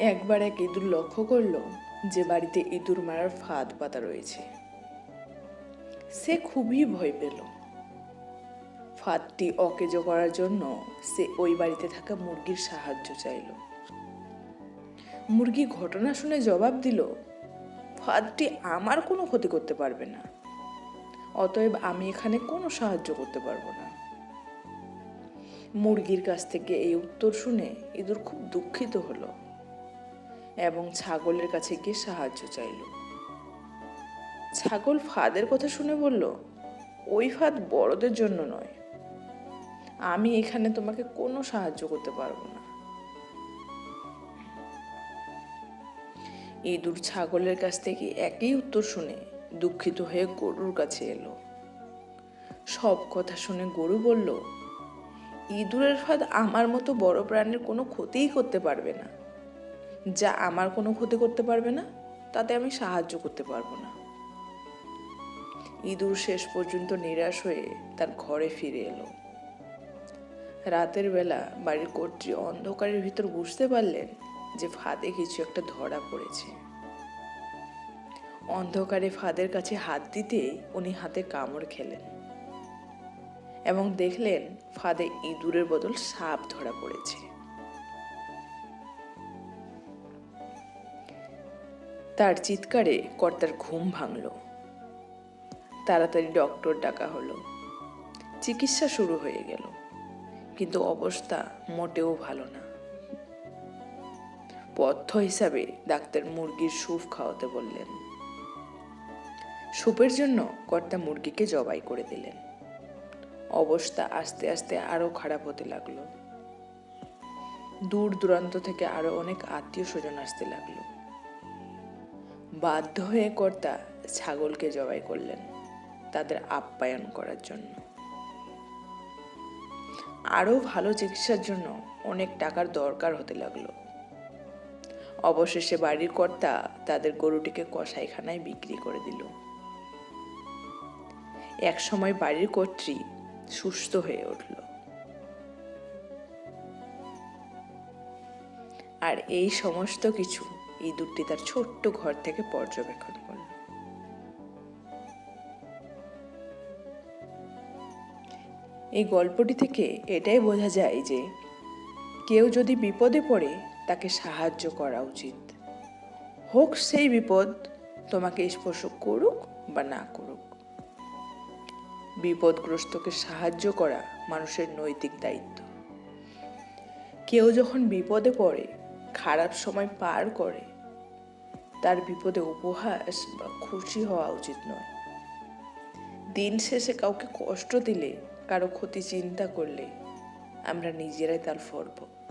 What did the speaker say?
একবার এক ইঁদুর লক্ষ্য করল যে বাড়িতে ইঁদুর মারার ফাঁদ পাতা রয়েছে। সে খুবই ভয় পেল। ফাঁদটি অকেজো করার জন্য সে ওই বাড়িতে থাকা মুরগির সাহায্য চাইল। মুরগি ঘটনা শুনে জবাব দিল, ফাঁদটি আমার কোনো ক্ষতি করতে পারবে না। অতএব আমি এখানে কোনো সাহায্য করতে পারব না। মুরগির কাছ থেকে এই উত্তর শুনে ইঁদুর খুব দুঃখিত হলো। এবং ছাগলের কাছে গিয়ে সাহায্য চাইল। ছাগল ফাঁদের কথা শুনে বলল, ওই ফাঁদ বড়দের জন্য নয়। আমি এখানে তোমাকে কোনো সাহায্য করতে পারব না। ইঁদুর ছাগলের কাছ থেকে একই উত্তর শুনে দুঃখিত হয়ে গরুর কাছে এলো। সব কথা শুনে গরু বলল, ইঁদুরের ফাঁদ আমার মতো বড় প্রাণীর কোনো ক্ষতিই করতে পারবে না। যা আমার কোনো ক্ষতি করতে পারবে না, তাতে আমি সাহায্য করতে পারব না। ইঁদুর শেষ পর্যন্ত নিরাশ হয়ে তার ঘরে ফিরে এলো। রাতের বেলা বাড়ির কর্ত্রী অন্ধকারের ভিতর বুঝতে পারলেন যে ফাঁদে কিছু একটা ধরা পড়েছে। অন্ধকারে ফাঁদের কাছে হাত দিতে উনি হাতে কামড় খেলেন এবং দেখলেন ফাঁদে ইঁদুরের বদল সাপ ধরা পড়েছে। তার চিৎকারে কর্তার ঘুম ভাঙল। তাড়াতাড়ি ডক্টর ডাকা হলো। চিকিৎসা শুরু হয়ে গেল, কিন্তু অবস্থা মোটেও ভালো না। পথ্য হিসাবে ডাক্তার মুরগির স্যুপ খাওয়াতে বললেন। সুপের জন্য কর্তা মুরগিকে জবাই করে দিলেন। অবস্থা আস্তে আস্তে আরও খারাপ হতে লাগল। দূর দূরান্ত থেকে আরও অনেক আত্মীয় স্বজন আসতে লাগল। বাধ্য হয়ে কর্তা ছাগলকে জবাই করলেন তাদের আপ্যায়ন করার জন্য। আরও ভালো চিকিৎসার জন্য অনেক টাকার দরকার হতে লাগল। অবশেষে বাড়ির কর্তা তাদের গরুটিকে কষাইখানায় বিক্রি করে দিল। এক সময় বাড়ির কর্ত্রী সুস্থ হয়ে উঠল। আর এই সমস্ত কিছু ইঁদুরটি তার ছোট্ট ঘর থেকে পর্যবেক্ষণ করল। এই গল্পটি থেকে এটাই বোঝা যায় যে কেউ যদি বিপদে পড়ে, তাকে সাহায্য করা উচিত। হোক সেই বিপদ তোমাকে স্পর্শ করুক বা না করুক। বিপদগ্রস্তকে সাহায্য করা মানুষের নৈতিক দায়িত্ব। কেউ যখন বিপদে পড়ে খারাপ সময় পার করে, তার বিপদে উপহাস বা খুশি হওয়া উচিত নয়। দিন শেষে কাউকে কষ্ট দিলে, কারও ক্ষতি চিন্তা করলে, আমরা নিজেরাই তার ভোগ